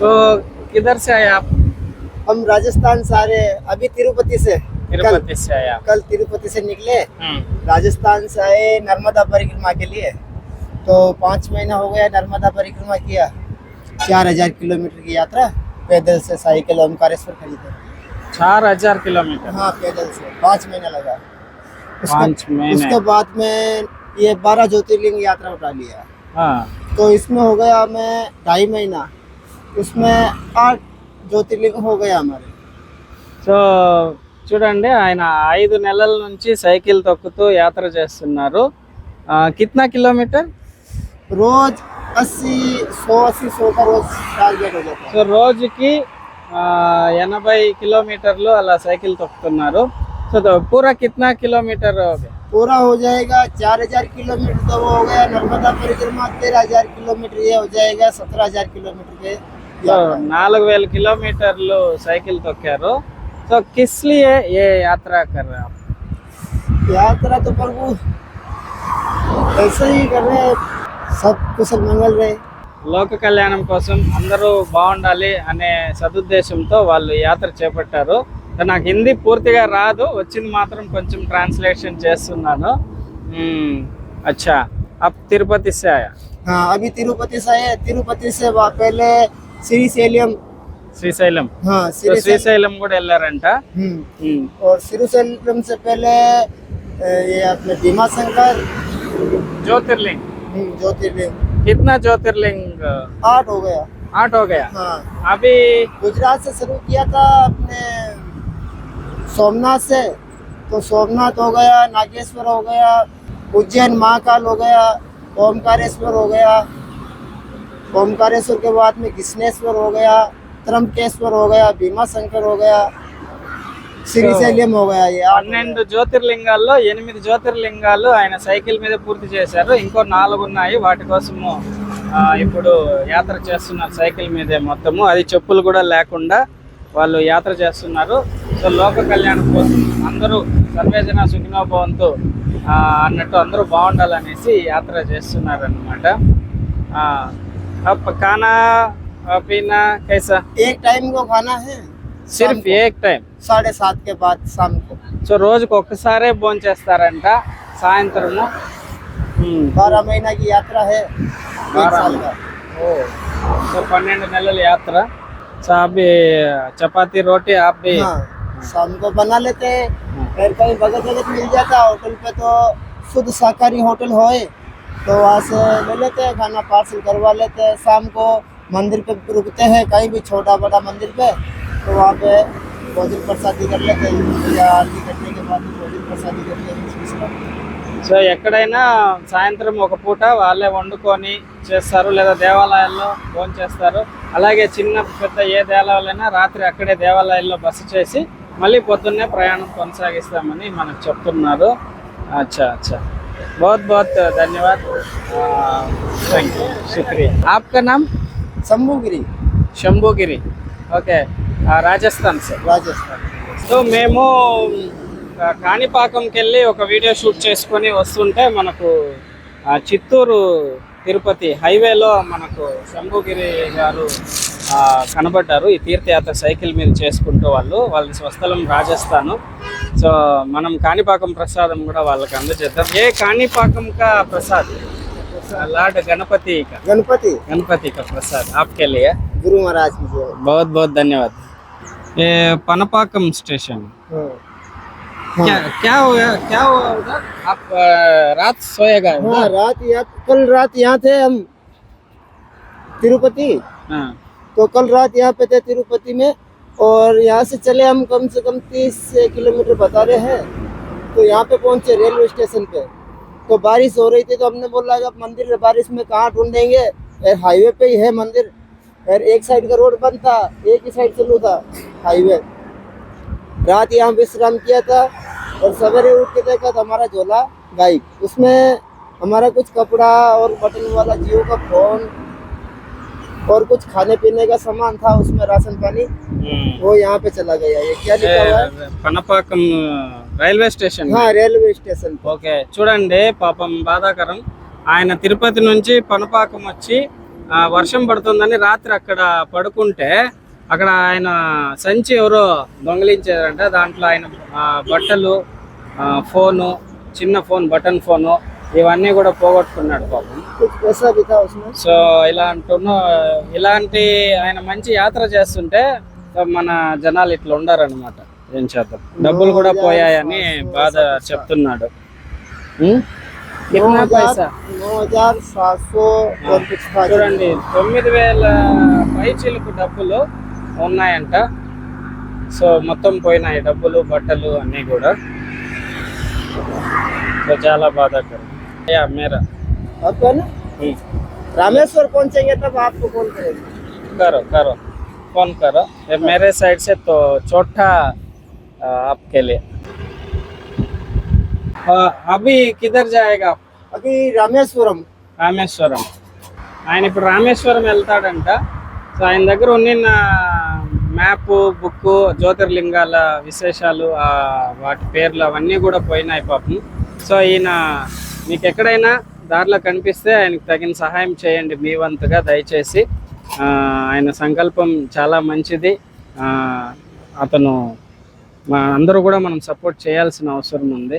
तो किधर से आए आप? हम राजस्थान से आ रहे हैं। अभी तिरुपति से। तिरुपति से आए आप? कल तिरुपति से निकले। हम्म, राजस्थान से आए नर्मदा परिक्रमा के लिए। तो पाँच महीना हो गया नर्मदा परिक्रमा किया। चार हज़ार किलोमीटर की यात्रा पैदल से साइकिल ओमकारेश्वर खरीदे। चार हज़ार किलोमीटर? हाँ पैदल से। पाँच महीना लगा। उसके- पाँच महीने। उसके बाद में ये बारह ज्योतिर्लिंग यात्रा उठा लिया। हाँ। तो इसमें हो गया मैं ढाई महीना। उसमें आठ ज्योतिर्लिंग हो गया हमारे సో చూడండి ఆయన ఐదు నెలల నుంచి సైకిల్ తొక్కుతూ యాత్ర చేస్తున్నారు ఆ, కిత్నా కిలోమీటర్ रोज अस्सी सौ अस्सी सौ का रोज टारगेट हो जाता है సో రోజుకి ఆ, ఎనభై కిలోమీటర్లు అలా సైకిల్ తొక్కుతున్నారు సో తో పూరా కిత్నా కిలోమీటర్ हो गया? पूरा हो जाएगा चार हजार किलोमीटर तो वो हो गया नर्मदा परिक्रमा तेरह हजार किलोमीटर ये हो जाएगा सत्रह हजार किलोमीटर के సో నాలుగు వేల కిలోమీటర్లు సైకిల్ తొక్కారు సో కిస్ లియే ఏ యాత్ర కర్ रहे हैं आप? यात्रा तो प्रभु ऐसे ही कर रहे हैं सब कुशल मंगल रहे లోక కళ్యాణం కోసం అందరూ బాగుండాలి అనే సదుద్దేశంతో వాళ్ళు యాత్ర చేపట్టారు సో నాకు హిందీ పూర్తిగా రాదు వచ్చింది మాత్రం కొంచెం ట్రాన్స్లేషన్ చేస్తున్నాను మ్మ్. అచ్చా అప్ తిరుపతి से आया हाँ अभी तिरुपति से आए तिरुपति से वहाँ पहले श्री सेलियम శ్రీశైలం हाँ సో श्री శ్రీశైలం కూడా వెళ్ళారంట हम्म మ్మ్. और श्रीशैलम से पहले अ, ये अपने भीमा शंकर ज्योतिर्लिंग हम्म, ज्योतिर्लिंग कितना ज्योतिर्लिंग आठ हो गया आठ हो गया हाँ अभी गुजरात से शुरू किया था अपने सोमनाथ से तो सोमनाथ हो गया नागेश्वर हो गया उज्जैन महाकाल हो गया ओमकारेश्वर हो गया ओमकारेश्वर के बाद में कृष्णेश्वर हो गया त्रंबकेश्वर हो गया भीमा शंकर हो गया श्रीशैलम हो गया ये आठ हो పన్నెండు జ్యోతిర్లింగాల్లో ఎనిమిది జ్యోతిర్లింగాలు ఆయన సైకిల్ మీద పూర్తి చేశారు ఇంకో నాలుగు ఉన్నాయి వాటి కోసము ఆ, ఇప్పుడు యాత్ర చేస్తున్నారు సైకిల్ మీదే మొత్తము అది చెప్పులు కూడా లేకుండా వాళ్ళు యాత్ర చేస్తున్నారు సో లోక కళ్యాణం కోసం అందరూ సర్వేజన సుఖినోభవంతు ఆ, అన్నట్టు అందరూ బాగుండాలనేసి యాత్ర చేస్తున్నారు అనమాట खाना आ, पीना कैसा एक टाइम को खाना है సిర్ఫ్ ఏక్ టైం साढ़े सात के बाद शाम को సో రోజుకి ఒక్కసారే భోజనం చేస్తారంట సాయంత్రము ఉమ్. बारह महीना की यात्रा है एक बारह साल का ఓ సో పన్నెండు నెలల యాత్ర సో అవి చపాతీ రోటీ అవి हाँ शाम को बना लेते हैं फिर कहीं भगत भगत मिल जाता होटल पे तो शुद्ध शाकाहारी होटल होए तो वहाँ से ले लेते हैं खाना पार्सल करवा लेते हैं शाम को मंदिर पे रुकते हैं कहीं भी छोटा बड़ा मंदिर पे तो वहाँ पे भोजन प्रसादी कर लेते हैं या आरती करने के बाद भोजन प्रसादी करते हैं बीच बीच में। సో ఎక్కడైనా సాయంత్రం ఒక పూట వాళ్ళే వండుకొని చేస్తారు లేదా దేవాలయాల్లో భోజనం చేస్తారు అలాగే చిన్న పెద్ద ఏ దేవాలయాలైనా రాత్రి అక్కడే దేవాలయాల్లో బస చేసి మళ్ళీ పొద్దున్నే ప్రయాణం కొనసాగిస్తామని మనకు చెప్తున్నారు అచ్చా అచ్చా बहुत बहुत धन्यवाद थैंक यू शुक्रिया आपका नाम Shambhugiri Shambhugiri okay Rajasthan sir Rajasthan so మేము ఆ, కాణిపాకంకి వెళ్ళి ఒక వీడియో షూట్ చేసుకొని వస్తుంటే మనకు ఆ, చిత్తూరు తిరుపతి హైవేలో మనకు శంభుగిరి గారు ఆ, కనబడ్డారు ఈ తీర్థయాత్ర సైకిల్ మీద చేసుకుంటూ వాళ్ళు వాళ్ళ స్వస్థలం రాజస్థాన్ సో మనం కాణిపాకం ప్రసాదం కూడా వాళ్ళకి అందజేద్దాం ఏ కాణిపాకం కా ప్రసాద్ లార్డ్ గణపతి का गणपति गणपति का प्रसाद आपके लिए गुरु महाराज की जय बहुत बहुत धन्यवाद ये पनपाकम स्टेशन हाँ। क्या क्या हुआ क्या हुआ उधर आप अ, रात सोएगा हाँ उधर? रात यहाँ कल रात यहाँ थे हम तिरुपति हाँ तो कल रात यहाँ पे थे तिरुपति में और यहाँ से चले हम कम से कम तीस किलोमीटर बता रहे हैं। तो यहाँ पे पहुँचे रेलवे स्टेशन पे। तो बारिश हो रही थी तो हमने बोला, अब मंदिर बारिश में कहाँ ढूंढेंगे? यार हाईवे पे ही है मंदिर। यार, एक साइड का रोड बंद था, एक ही साइड चलू था हाईवे रात यहाँ विश्राम किया था और सवेरे उठ के देखा तो हमारा झोला गायब। उसमें हमारा कुछ कपड़ा और बटन वाला जियो का फ़ोन और कुछ खाने पीने का सामान था उसमें राशन पानी हम्म। वो यहाँ पे चला गया ये क्या लिखा हुआ है ये పనపాకం రైల్వే స్టేషన్ हाँ रेलवे स्टेशन ఓకే చూడండి పాపం బాధాకరం ఆయన తిరుపతి నుంచి పనపాకం వచ్చి ఆ, వర్షం పడుతుందని రాత్రి అక్కడ పడుకుంటే అక్కడ ఆయన సంచి ఎవరో దొంగిలించారంట దాంట్లో ఆయన ఆ, బట్టలు ఆ, ఫోను చిన్న ఫోన్ బటన్ ఫోను ఇవన్నీ కూడా పోగొట్టుకున్నాడు పాపం. సో ఇలా అంటున్నా ఇలాంటి ఆయన మంచి యాత్ర చేస్తుంటే మన జనాలు ఇట్లా ఉండారనమాట ఏం చేద్దాం? డబ్బులు కూడా పోయాయని బాధ చెప్తున్నాడు. చూడండి తొమ్మిది వేల పైచీలకు డబ్బులు ఉన్నాయంట. సో మొత్తం పోయినాయి డబ్బులు బట్టలు అన్నీ కూడా. చాలా బాధాకరం. యా మేరా आपका ना ఉం. रामेश्वर पहुंचेंगे तब आपको कॉल करेंगे करो करो फोन करो ये मेरे साइड से तो छोटा आ, आपके लिए आ, अभी किधर जाएगा आप? अभी रामेश्वरम రామేశ్వరం ఆయన ఇప్పుడు రామేశ్వరం వెళ్తాడంట సో ఆయన దగ్గర ఉన్న మ్యాప్ బుక్ జ్యోతిర్లింగాల విశేషాలు ఆ వాటి పేర్లు అవన్నీ కూడా పోయినాయి పాపం సో ఈయన మీకు ఎక్కడైనా దారిలో కనిపిస్తే ఆయనకు తగిన సహాయం చేయండి మీ వంతుగా దయచేసి. ఆయన సంకల్పం చాలా మంచిది. అతను మా అందరూ కూడా మనం సపోర్ట్ చేయాల్సిన అవసరం ఉంది.